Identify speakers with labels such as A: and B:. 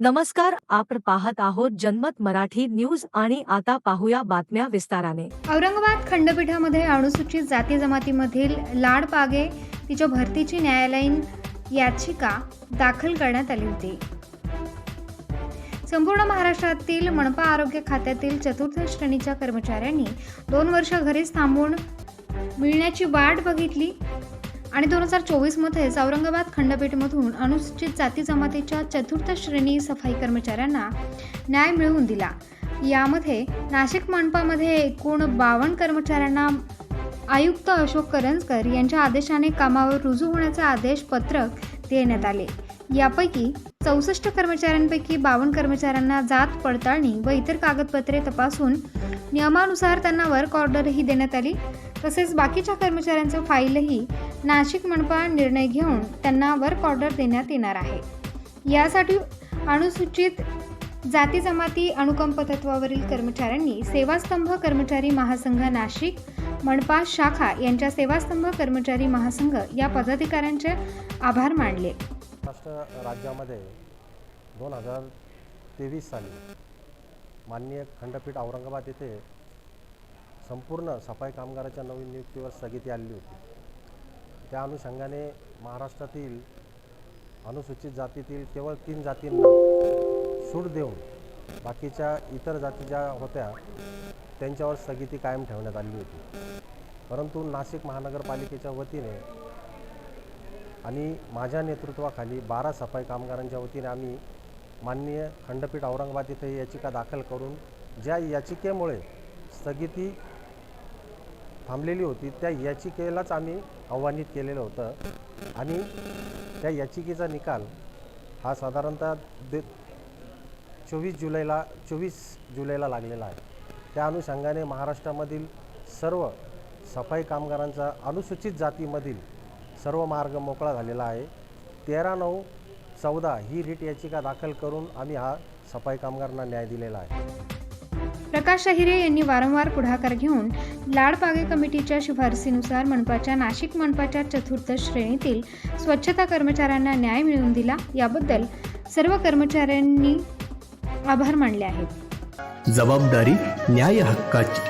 A: नमस्कार आपण पाहत आहोत जनमत मराठी न्यूज आणि आता पाहूया बातम्या विस्ताराने.
B: औरंगाबाद खंडपीठामध्ये अनुसूचित जाती जमातीमधील लाड पागे तिच्या भरतीची न्यायालयीन याचिका दाखल करण्यात आली होती. संपूर्ण महाराष्ट्रातील मनपा आरोग्य खात्यातील चतुर्थ श्रेणीच्या कर्मचाऱ्यांनी दोन वर्ष घरीच थांबून मिळण्याची वाट बघितली. आणि दोन हजार चोवीसमध्येच औरंगाबाद खंडपीठमधून अनुसूचित जाती जमातीच्या चतुर्थ श्रेणी सफाई कर्मचाऱ्यांना न्याय मिळवून दिला. यामध्ये नाशिक मनपामध्ये एकूण बावन्न कर्मचाऱ्यांना आयुक्त अशोक करंजकर यांच्या आदेशाने कामावर रुजू होण्याचे आदेश पत्रक देण्यात आले. यापैकी चौसष्ट कर्मचाऱ्यांपैकी बावन्न कर्मचाऱ्यांना जात पडताळणी व इतर कागदपत्रे तपासून नियमानुसार त्यांना वर्क ऑर्डरही देण्यात आली. तसेच बाकीच्या कर्मचाऱ्यांचं फाईलही नाशिक मनपा निर्णय घेऊन त्यांना वर्क ऑर्डर देण्यात येणार आहे. यासाठी अनुसूचित जाती जमाती अनुकंप तत्वावरील कर्मचाऱ्यांनी सेवास्तंभ कर्मचारी महासंघ नाशिक मनपा शाखा यांच्या सेवास्तंभ कर्मचारी महासंघ या पदाधिकाऱ्यांचे आभार मानले.
C: महाराष्ट्र राज्यामध्ये दोन हजार तेवीस साली माननीय खंडपीठ औरंगाबाद येथे संपूर्ण सफाई कामगाराच्या नवीन नियुक्तीवर स्थगिती आलेली होती. त्या अनुषंगाने महाराष्ट्रातील अनुसूचित जातीतील केवळ तीन जातींना सूट देऊन बाकीच्या इतर जाती ज्या होत्या त्यांच्यावर स्थगिती कायम ठेवण्यात आली होती. परंतु नाशिक महानगरपालिकेच्या वतीने आणि माझ्या नेतृत्वाखाली बारा सफाई कामगारांच्या वतीने आम्ही माननीय खंडपीठ औरंगाबाद इथे याचिका दाखल करून ज्या याचिकेमुळे स्थगिती थांबलेली होती. त्या याचिकेलाच आम्ही आव्हानित केलेलं होतं. आणि त्या याचिकेचा निकाल हा साधारणतः दे चोवीस जुलैला चोवीस जुलैला लागलेला आहे. त्या अनुषंगाने महाराष्ट्रामधील सर्व सफाई कामगारांचा अनुसूचित जातीमधील सर्व मार्ग मोकळा झालेला आहे. तेरा नऊ चौदा ही रीट याचिका दाखल करून आम्ही हा सफाई कामगारांना न्याय दिलेला आहे.
B: प्रकाश अहिरे यांनी वारंवार पुढाकार घेऊन लाडपागे कमिटीच्या शिफारसीनुसार मनपाच्या नाशिक मनपाच्या चतुर्थ श्रेणीतील स्वच्छता कर्मचाऱ्यांना न्याय मिळवून दिला. याबद्दल सर्व कर्मचाऱ्यांनी आभार मानले आहेत.
D: जबाबदारी न्याय हक्काची.